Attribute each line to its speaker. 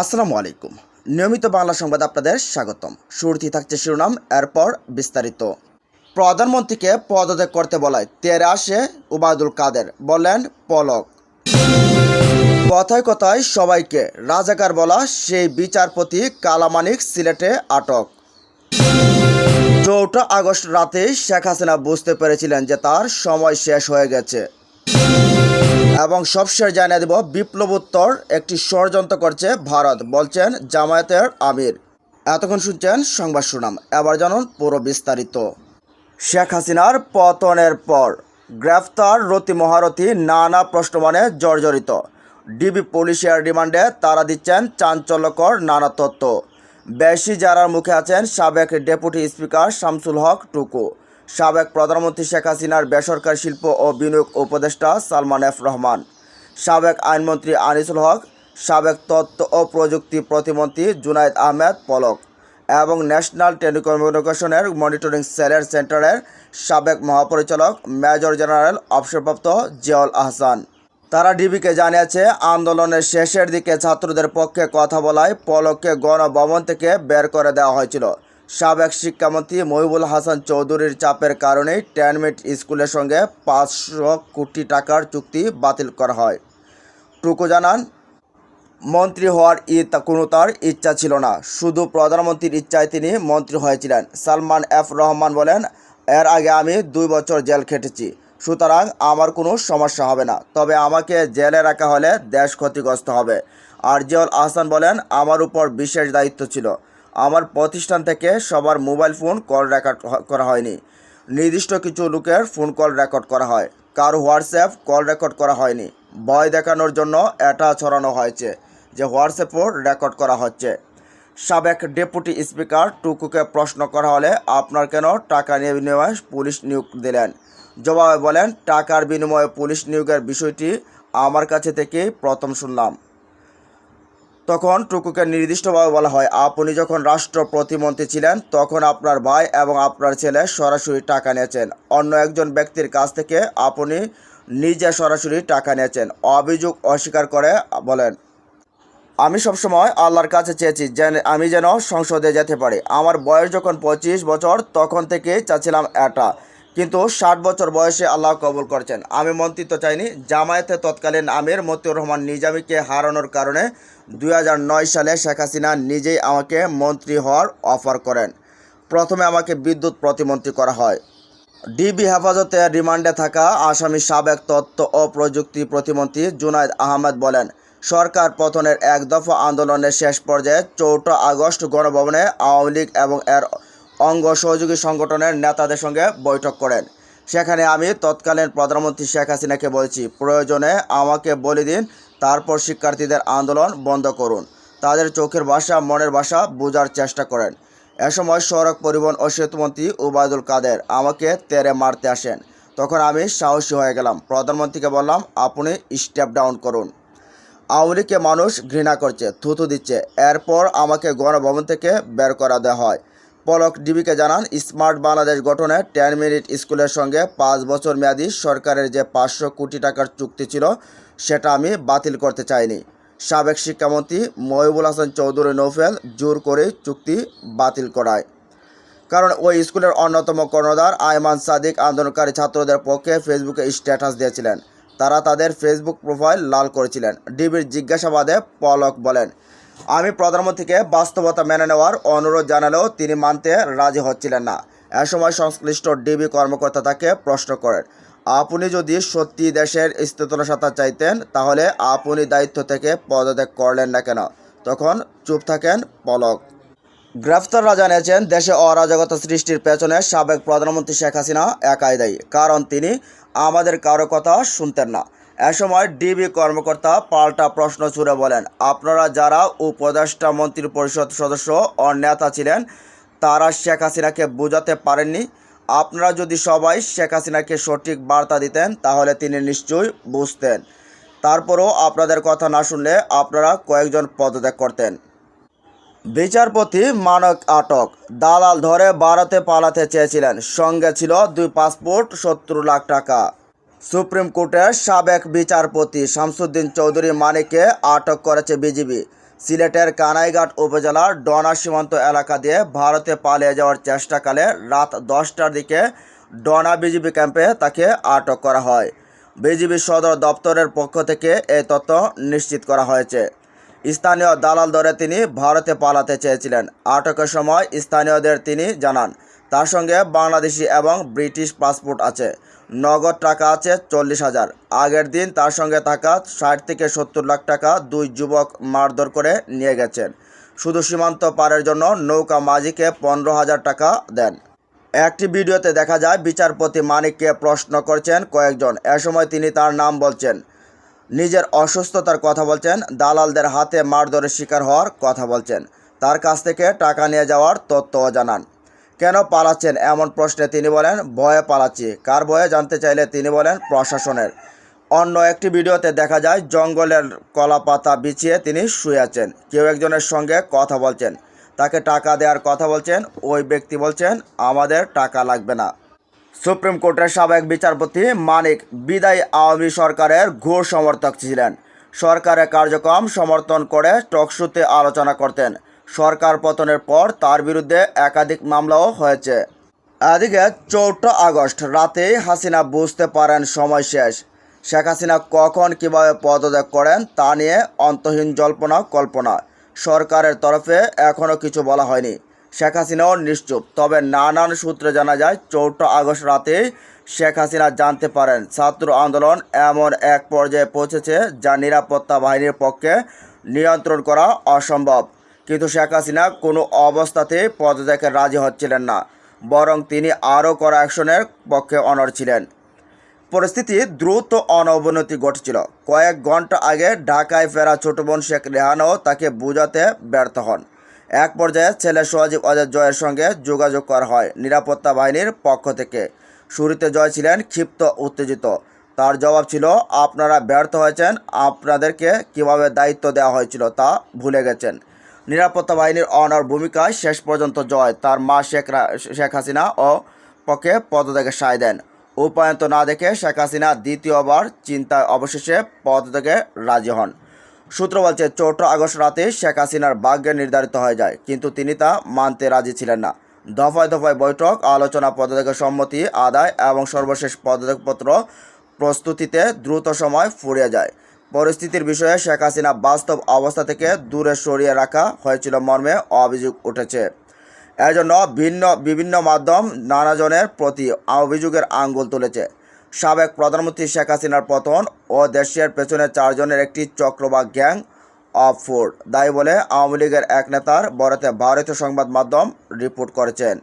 Speaker 1: আসসালামু আলাইকুম। নিয়মিত বাংলা সংবাদ আপনাদের স্বাগতম। শুরুতেই থাকছে শিরোনাম, এরপর বিস্তারিত। প্রধানমন্ত্রীকে পদত্যাগ করতে বলায় তেরে আসে উবায়দুল কাদের বললেন পলক। কথায় কথায় সবাইকে রাজাকার বলা সেই বিচারপতি কালামানিক সিলেটে আটক। চৌঠা আগস্ট রাতে শেখ হাসিনা বুঝতে পেরেছিলেন যে তার সময় শেষ হয়ে গেছে। এবং সবশেষ জানিয়ে দেব, বিপ্লবোত্তর একটি ষড়যন্ত্র করছে ভারত, বলছেন জামায়াতের আমির। এতক্ষণ শুনছেন সংবাদ শুনাম এবার জানুন পুরো বিস্তারিত। শেখ হাসিনার পতনের পর গ্রেফতার রতি মহারথী নানা প্রশ্নমানে জর্জরিত। ডিবি পুলিশের রিমান্ডে তারা দিচ্ছেন চাঞ্চল্যকর নানা তথ্য। বেশি যারার মুখে আছেন সাবেক ডেপুটি স্পিকার শামসুল হক টুকু। সাবেক প্রধানমন্ত্রী শেখ হাসিনার বেসরকারি শিল্প ও বিনিয়োগ উপদেষ্টা সালমান এফ রহমান, সাবেক আইনমন্ত্রী আনিসুল হক, সাবেক তথ্য ও প্রযুক্তি প্রতিমন্ত্রী জুনাইদ আহমেদ পলক এবং ন্যাশনাল টেলিকমিউনিকেশনের মনিটরিং সেলের সেন্টারের সাবেক মহাপরিচালক মেজর জেনারেল অবসরপ্রাপ্ত জিয়াউল আহসান। তারা ডিবিকে জানিয়েছে, আন্দোলনের শেষের দিকে ছাত্রদের পক্ষে কথা বলায় পলককে গণভবন থেকে বের করে দেওয়া হয়েছিল। সাবেক শিক্ষামন্ত্রী মহিবুল হাসান চৌধুরীর চাপের কারণেই টেনমিট স্কুলের সঙ্গে পাঁচশো কোটি টাকার চুক্তি বাতিল করা হয়। টুকু জানান, মন্ত্রী হওয়ার কোনো তার ইচ্ছা ছিল না। শুধু প্রধানমন্ত্রীর ইচ্ছায় তিনি মন্ত্রী হয়েছিলেন। সালমান এফ রহমান বলেন, এর আগে আমি দুই বছর জেল খেটেছি। সুতরাং আমার কোনো সমস্যা হবে না। তবে আমাকে জেলে রাখা হলে দেশ ক্ষতিগ্রস্ত হবে। আর জিয়াউল আহসান বলেন, আমার উপর বিশেষ দায়িত্ব ছিল। আমার প্রতিষ্ঠান থেকে সবার মোবাইল ফোন কল রেকর্ড করা হয়নি। নির্দিষ্ট কিছু লোকের ফোন কল রেকর্ড করা হয়। কারও হোয়াটসঅ্যাপ কল রেকর্ড করা হয়নি। ভয় দেখানোর জন্য এটা ছড়ানো হয়েছে যে হোয়াটসঅ্যাপও রেকর্ড করা হচ্ছে। সাবেক ডেপুটি স্পিকার টুকুকে প্রশ্ন করা হলে আপনার কেন টাকা নিয়ে বিনিময়ে পুলিশ নিয়োগ দিলেন? জবাবে বলেন, টাকার বিনিময়ে পুলিশ নিয়োগের বিষয়টি আমার কাছে থেকেই প্রথম শুনলাম। তখন টুকুকে নির্দিষ্টভাবে বলা হয়, আপনি যখন রাষ্ট্র প্রতিমন্ত্রী ছিলেন, তখন আপনার ভাই এবং আপনার ছেলে সরাসরি টাকা নিয়েছেন। অন্য একজন ব্যক্তির কাছ থেকে আপনি নিজে সরাসরি টাকা নিয়েছেন। অভিযোগ অস্বীকার করে বলেন, আমি সবসময় আল্লাহর কাছে চেয়েছি যেন আমি যেন সংসদে যেতে পারি। আমার বয়স যখন পঁচিশ বছর, তখন থেকেই চাচ্ছিলাম এটা। কিন্তু ষাট বছর বয়সে আল্লাহ কবুল করছেন। আমি মন্ত্রিত্ব চাইনি। জামায়াতে তৎকালীন আমির মতিউর রহমান নিজামীকে হারানোর কারণে দুই হাজার নয় সালে শেখ হাসিনা নিজেই আমাকে মন্ত্রী হওয়ার অফার করেন। প্রথমে আমাকে বিদ্যুৎ প্রতিমন্ত্রী করা হয়। ডিবি হেফাজতে রিমান্ডে থাকা আসামি সাবেক তথ্য ও প্রযুক্তি প্রতিমন্ত্রী জুনায়দ আহমেদ বলেন, সরকার পতনের এক দফা আন্দোলনের শেষ পর্যায়ে চৌঠা আগস্ট গণভবনে আওয়ামী লীগ এবং এর অঙ্গ সহযোগী সংগঠনের নেতাদের সঙ্গে বৈঠক করেন। সেখানে আমি তৎকালীন প্রধানমন্ত্রী শেখ হাসিনাকে বলেছি, প্রয়োজনে আমাকে বলে দিন, তারপর শিক্ষার্থীদের আন্দোলন বন্ধ করুন। তাদের চোখের ভাষা, মনের ভাষা বোঝার চেষ্টা করেন। এ সময় সড়ক পরিবহন ও সেতুমন্ত্রী উবায়দুল কাদের আমাকে তেরে মারতে আসেন। তখন আমি সাহসী হয়ে গেলাম। প্রধানমন্ত্রীকে বললাম, আপনি স্টেপ ডাউন করুন। আওয়ামী মানুষ ঘৃণা করছে থুতু দিচ্ছে। এরপর আমাকে গণভবন থেকে বের করা দেওয়া হয়। পলক ডিবিকে জানান, স্মার্ট বাংলাদেশ গঠনে টেন মিনিট স্কুলের সঙ্গে পাঁচ বছর মেয়াদী সরকারের যে পাঁচশো কোটি টাকার চুক্তি ছিল, সেটা আমি বাতিল করতে চাইনি। সাবেক শিক্ষামন্ত্রী মহিবুল হাসান চৌধুরী নৌফেল জোর করে চুক্তি বাতিল করায়। কারণ ওই স্কুলের অন্যতম কর্ণধার আয়মান সাদিক আন্দোলনকারী ছাত্রদের পক্ষে ফেসবুকে স্ট্যাটাস দিয়েছিলেন। তারা তাদের ফেসবুক প্রোফাইল লাল করেছিলেন। ডিবির জিজ্ঞাসাবাদে পলক বলেন আমি প্রধানমন্ত্রীকে বাস্তবতা মেনে নেওয়ার অনুরোধ জানালেও তিনি মানতে রাজি হচ্ছিলেন না। এ সময় সংশ্লিষ্ট ডিবি কর্মকর্তা তাকে প্রশ্ন করেন, আপনি যদি সত্যি দেশের স্থিতিশীলতা চাইতেন, তাহলে আপনি দায়িত্ব থেকে পদত্যাগ করলেন না কেন? তখন চুপ থাকেন পলক। গ্রেফতাররা জানিয়েছেন দেশে অরাজকতা সৃষ্টির পেছনে সাবেক প্রধানমন্ত্রী শেখ হাসিনা একাই দায়ী, কারণ তিনি আমাদের কারও কথা শুনতেন না। এ সময় ডিবি কর্মকর্তা পাল্টা প্রশ্ন ছুড়ে বলেন, আপনারা যারা উপদেষ্টা, মন্ত্রী পরিষদ সদস্য ও নেতা ছিলেন, তারা শেখ হাসিনাকে বোঝাতে পারেননি। আপনারা যদি সবাই শেখ হাসিনাকে সঠিক বার্তা দিতেন, তাহলে তিনি নিশ্চয়ই বুঝতেন। তারপরও আপনাদের কথা না শুনলে আপনারা কয়েকজন পদত্যাগ করতেন। বিচারপতি মানক আটক, দালাল ধরে ভারতে পালাতে চেয়েছিলেন। সঙ্গে ছিল দুই পাসপোর্ট, সত্তর লাখ টাকা। সুপ্রিম কোর্টের সাবেক বিচারপতি শামসুদ্দিন চৌধুরী মানিককে আটক করেছে বিজিবি। সিলেটের কানাইঘাট উপজেলার ডনা সীমান্ত এলাকা দিয়ে ভারতে পালিয়ে যাওয়ার চেষ্টাকালে রাত দশটার দিকে ডনা বিজিবি ক্যাম্পে তাকে আটক করা হয়। বিজিবি সদর দপ্তরের পক্ষ থেকে এই তথ্য নিশ্চিত করা হয়েছে। স্থানীয় দালাল দরে তিনি ভারতে পালাতে চেয়েছিলেন। আটকের সময় স্থানীয়দের তিনি জানান তার সঙ্গে বাংলাদেশি এবং ব্রিটিশ পাসপোর্ট আছে। নগদ টাকা আছে চল্লিশ হাজার। আগের দিন তার সঙ্গে থাকা ষাট থেকে সত্তর লাখ টাকা দুই যুবক মারধর করে নিয়ে গেছেন। শুধু সীমান্ত পারের জন্য নৌকা মাঝিকে পনেরো হাজার টাকা দেন। একটি ভিডিওতে দেখা যায়, বিচারপতি মানিককে প্রশ্ন করছেন কয়েকজন। এ সময় তিনি তার নাম বলছেন। নিজের অসুস্থতার কথা বলছেন, দালালদের হাতে মারধরের শিকার হওয়ার কথা বলছেন। তার কাছ থেকে টাকা নিয়ে যাওয়ার তথ্যও জানান। কেন পালাচ্ছেন এমন প্রশ্নে তিনি বলেন, ভয়ে পালাচ্ছি। কার ভয়ে জানতে চাইলে তিনি বলেন, প্রশাসনের। অন্য একটি ভিডিওতে দেখা যায়, জঙ্গলের কলা পাতা বিছিয়ে তিনি শুয়ে আছেন। কেউ একজনের সঙ্গে কথা বলছেন। তাকে টাকা দেওয়ার কথা বলছেন, ওই ব্যক্তি বলছেন, আমাদের টাকা লাগবে না। সুপ্রিম কোর্টের সাবেক বিচারপতি মানিক বিদায়ী আওয়ামী সরকারের ঘোর সমর্থক ছিলেন। সরকারের কার্যক্রম সমর্থন করে টকশুতে আলোচনা করতেন। সরকার পতনের পর তার বিরুদ্ধে একাধিক মামলাও হয়েছে। এদিকে চৌঠা আগস্ট রাতেই হাসিনা বুঝতে পারেন সময় শেষ। শেখ হাসিনা কখন কীভাবে পদত্যাগ করেন তা নিয়ে অন্তহীন জল্পনা কল্পনা। সরকারের তরফে এখনও কিছু বলা হয়নি। শেখ হাসিনাও নিশ্চুপ। তবে নানান সূত্রে জানা যায় চৌঠা আগস্ট রাতে শেখ হাসিনা জানতে পারেন ছাত্র আন্দোলন এমন এক পর্যায়ে পৌঁছেছে যা নিরাপত্তা বাহিনীর পক্ষে নিয়ন্ত্রণ করা অসম্ভব। কিন্তু শেখ হাসিনা কোনো অবস্থাতেই পদত্যাগে রাজি হচ্ছিলেন না, বরং তিনি আরও কড়া অ্যাকশনের পক্ষে অনড় ছিলেন। পরিস্থিতি দ্রুত অনবনতি ঘটছিল। কয়েক ঘণ্টা আগে ঢাকায় ফেরা ছোট বোন শেখ রেহানও তাকে বোঝাতে ব্যর্থ হন। এক পর্যায়ে ছেলে সজীব অজয় জয়ের সঙ্গে যোগাযোগ করা হয় নিরাপত্তা বাহিনীর পক্ষ থেকে। শুরুতে জয় ছিলেন ক্ষিপ্ত, উত্তেজিত। তার জবাব ছিল, আপনারা ব্যর্থ হয়েছেন, আপনাদেরকে কীভাবে দায়িত্ব দেওয়া হয়েছিল তা ভুলে গেছেন। নিরাপত্তা বাহিনীর অনার ভূমিকায় শেষ পর্যন্ত জয়, তার মা শেখ শেখ হাসিনা ও পক্ষে পদত্যাগে সায় দেন। উপায়ন্ত না দেখে শেখ হাসিনা দ্বিতীয়বার চিন্তায় অবশেষে পদত্যাগে রাজি হন। সূত্র বলছে চৌঠা আগস্ট রাতে শেখ হাসিনার ভাগ্যে নির্ধারিত হয়ে যায়, কিন্তু তিনি তা মানতে রাজি ছিলেন না। দফায় দফায় বৈঠক, আলোচনা, পদত্যাগের সম্মতি, আদায় এবং সর্বশেষ পদত্যাগপত্র প্রস্তুতিতে দ্রুত সময় ফুরিয়ে যায়। পরিস্থিতির বিষয়ে শেখ হাসিনা বাস্তব অবস্থা থেকে দূরে সরিয়ে রাখা হয়েছিল মর্মে অভিযোগ উঠেছে। এজন্য ভিন্ন, বিভিন্ন মাধ্যম নানাজনের প্রতি অভিযোগের আঙ্গুল তুলেছে। সাবেক প্রধানমন্ত্রী শেখ হাসিনার পতন ও দেশের পেছনে চারজনের একটি চক্র বা গ্যাং অফ ফোর্ড দায়ী বলে আওয়ামী লীগের এক নেতার বরাতে ভারতীয় সংবাদ মাধ্যম রিপোর্ট করেছেন।